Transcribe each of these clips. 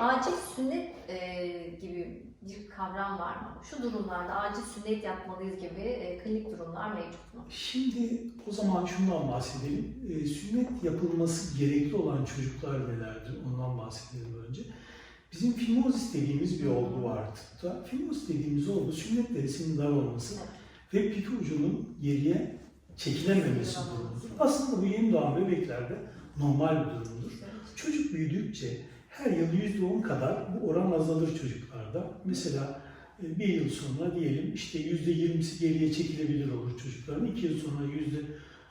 acil sünnet e, gibi bir kavram var mı? Şu durumlarda acil sünnet yapmalıyız gibi e, klinik durumlar mevcut mu? Şimdi o zaman şundan bahsedelim. Ee, sünnet yapılması gerekli olan çocuklar nelerdir? Ondan bahsedelim önce. Bizim fimozis dediğimiz bir olgu var tıpta. Fimozis dediğimiz olgu sünnet derisinin dar olması ve pipi ucunun geriye çekilememesi durumudur. Aslında bu yeni doğan bebeklerde normal bir durumdur. Çocuk büyüdükçe her yıl %10 kadar bu oran azalır çocuklarda. Mesela e, bir yıl sonra diyelim işte %20'si geriye çekilebilir olur çocukların. İki yıl sonra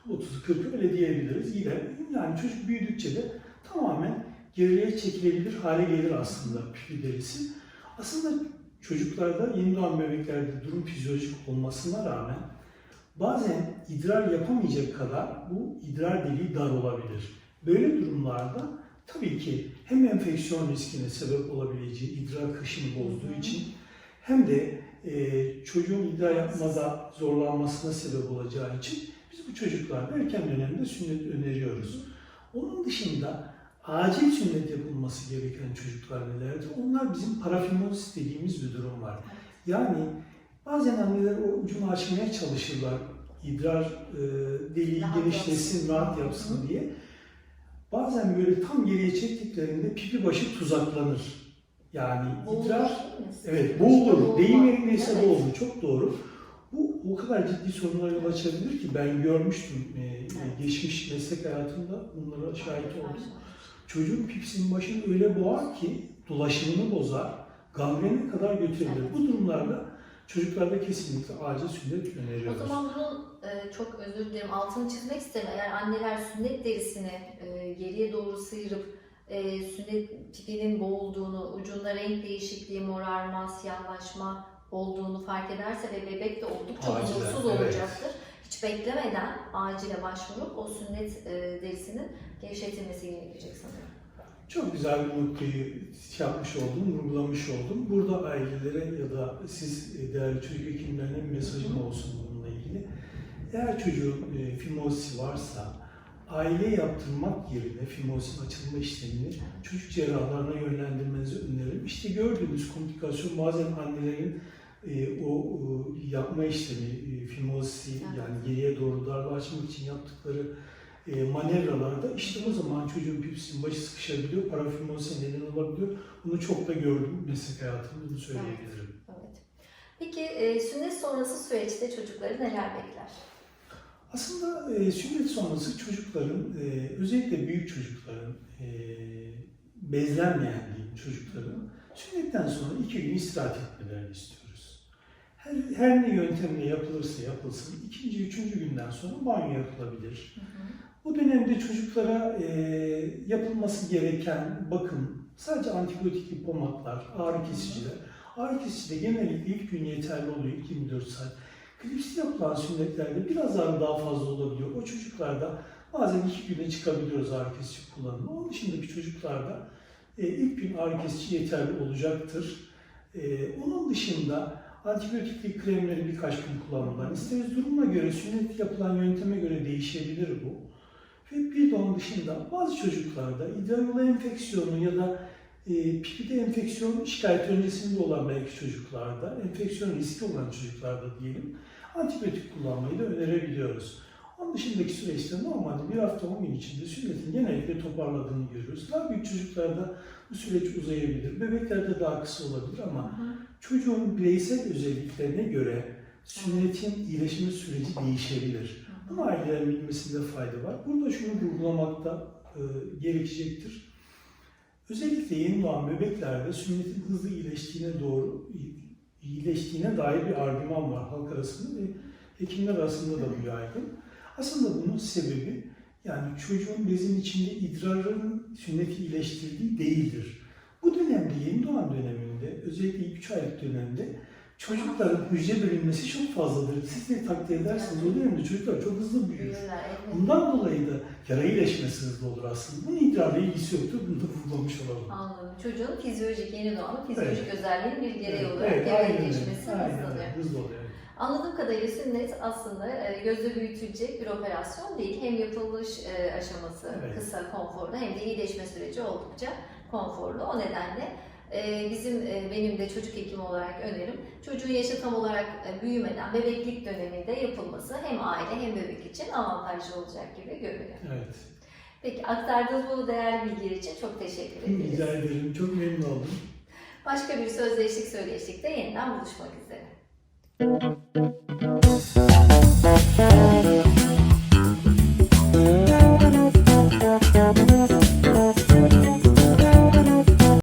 %30'u 40'ı öyle diyebiliriz. Yine yani çocuk büyüdükçe de tamamen geriye çekilebilir hale gelir aslında pipi derisi. Aslında çocuklarda yeni doğan bebeklerde durum fizyolojik olmasına rağmen bazen idrar yapamayacak kadar bu idrar deliği dar olabilir. Böyle durumlarda tabii ki hem enfeksiyon riskine sebep olabileceği idrar kışını bozduğu için hem de e, çocuğun idrar yapmada zorlanmasına sebep olacağı için biz bu çocuklarda erken dönemde sünnet öneriyoruz. Onun dışında acil sünnet yapılması gereken çocuklar nelerdir? Onlar bizim parafimosis dediğimiz bir durum var. Yani bazen anneler o ucunu açmaya çalışırlar. İdrar e, deliği Rahat genişlesin, yapsın. rahat yapsın diye. Bazen böyle tam geriye çektiklerinde pipi başı tuzaklanır. Yani Boğulur idrar? Evet, boğulur. Deyim yerindeyse Evet. boğulur. Çok doğru. Bu o kadar ciddi sorunlara yol açabilir ki ben görmüştüm e, e, Evet. geçmiş meslek hayatımda bunlara şahit oldum. Çocuğun pipisinin başını öyle boğar ki dolaşımını bozar, gangrene kadar götürebilir. Evet. Bu durumlarda çocuklarda kesinlikle acil sünnet O öneriyoruz. zaman bunun e, çok özür dilerim altını çizmek isterim. Eğer anneler sünnet derisini e, geriye doğru sıyırıp e, sünnet tipinin boğulduğunu, ucunda renk değişikliği, morarma, siyahlaşma olduğunu fark ederse ve bebek de oldukça Acilen, huzursuz evet. olacaktır. Hiç beklemeden acile başvurup o sünnet e, derisinin gevşetilmesi gerekecek sanıyorum. Çok güzel bir noktayı şey yapmış oldum, vurgulamış oldum. Burada ailelere ya da siz e, değerli çocuk hekimlerine bir mesajım olsun bununla ilgili. Eğer çocuğun e, fimozisi varsa aile yaptırmak yerine fimozisin açılma işlemini çocuk cerrahlarına yönlendirmenizi öneririm. İşte gördüğünüz komplikasyon bazen annelerin e, o e, yapma işlemi, e, fimozisi Evet. yani geriye doğru darbe açmak için yaptıkları e, manevralarda işte o zaman çocuğun pipisinin başı sıkışabiliyor, parafimozise neden olabiliyor. Bunu çok da gördüm meslek hayatımda bunu söyleyebilirim. Evet. Peki e, sünnet sonrası süreçte çocukları neler bekler? Aslında e, sünnet sonrası çocukların, e, özellikle büyük çocukların, e, bezlenmeyen diyeyim çocukların sünnetten sonra iki gün istirahat etmelerini istiyoruz. Her, her ne yöntemle yapılırsa yapılsın, ikinci, üçüncü günden sonra banyo yapılabilir. Bu dönemde çocuklara e, yapılması gereken bakım, sadece antibiyotikli pomatlar, ağrı kesiciler. Ağrı kesici de genellikle ilk gün yeterli oluyor, ilk 24 saat. Klipsi yapılan sünnetlerde biraz ağrı daha fazla olabiliyor. O çocuklarda bazen iki güne çıkabiliyoruz ağrı kesici kullanımı. Onun dışındaki çocuklarda e, ilk gün ağrı kesici yeterli olacaktır. E, onun dışında antibiyotikli kremleri birkaç gün kullanmadan isteriz. Duruma göre, sünnet yapılan yönteme göre değişebilir bu. Ve bir de onun dışında bazı çocuklarda yolu enfeksiyonu ya da e, pipide enfeksiyon şikayeti öncesinde olan belki çocuklarda, enfeksiyon riski olan çocuklarda diyelim, antibiyotik kullanmayı da önerebiliyoruz. Onun dışındaki süreçte normalde bir hafta 10 gün içinde sünnetin genellikle toparladığını görüyoruz. Daha büyük çocuklarda bu süreç uzayabilir, bebeklerde daha kısa olabilir ama çocuğun bireysel özelliklerine göre sünnetin iyileşme süreci değişebilir. Bunu ailelerin bilmesinde fayda var. Burada şunu vurgulamakta e, gerekecektir. Özellikle yeni doğan bebeklerde sünnetin hızlı iyileştiğine doğru iyileştiğine dair bir argüman var halk arasında ve hekimler arasında da bu yaygın. Aslında bunun sebebi yani çocuğun bezin içinde idrarın sünneti iyileştirdiği değildir. Bu dönemde yeni doğan döneminde özellikle ilk 3 aylık dönemde çocukların hücre bölünmesi çok fazladır. Siz de takdir ederseniz o dönemde çocuklar çok hızlı büyür. Evet. Bundan dolayı da yara iyileşmesi hızlı olur aslında. Bunun idrarla ilgisi yoktur. Bunu da vurgulamış olalım. Anladım. Çocuğun fizyolojik, yeni doğanın fizyolojik Evet. özelliğinin bir gereği olarak evet, aynen öyle. gerçekleşmesi Aynen hızlanıyor. öyle. Hızlı oluyor. evet. Anladığım kadarıyla sünnet aslında e, gözle büyütülecek bir operasyon değil. Hem yapılış e, aşaması Evet. kısa, konforlu hem de iyileşme süreci oldukça konforlu. O nedenle bizim e, benim de çocuk hekimi olarak önerim çocuğun yaşı tam olarak e, büyümeden bebeklik döneminde yapılması hem aile hem bebek için avantajlı olacak gibi görünüyor. Evet. Peki aktardığınız bu değerli bilgiler için çok teşekkür ederiz. Rica ederim. Çok memnun oldum. Başka bir sözleştik söyleştikte yeniden buluşmak üzere.